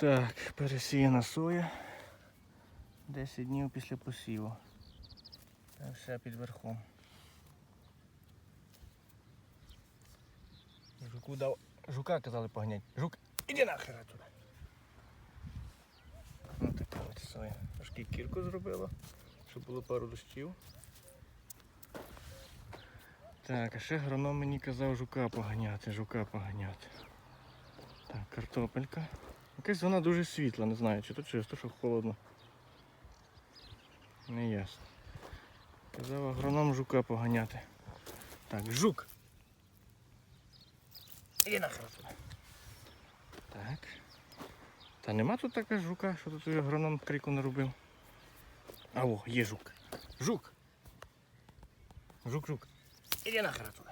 Так, пересіяна соя. 10 днів після посіву. Все під верхом. Жуку дав. Жука казали поганять. Жук, іди нахер туди. Ось така от соя. Трошки кірку зробила, щоб було пару дощів. Так, а ще агроном мені казав жука поганяти, жука поганяти. Так, картопелька. Якась вона дуже світла, не знаю, чи то через те, що холодно. Не ясно. Казав агроном жука поганяти. Так, жук. Іди нахер. Так. Та нема тут така жука, що тут агроном крику не робив. А о, є жук. Жук. Жук, жук. Іди нахер туди.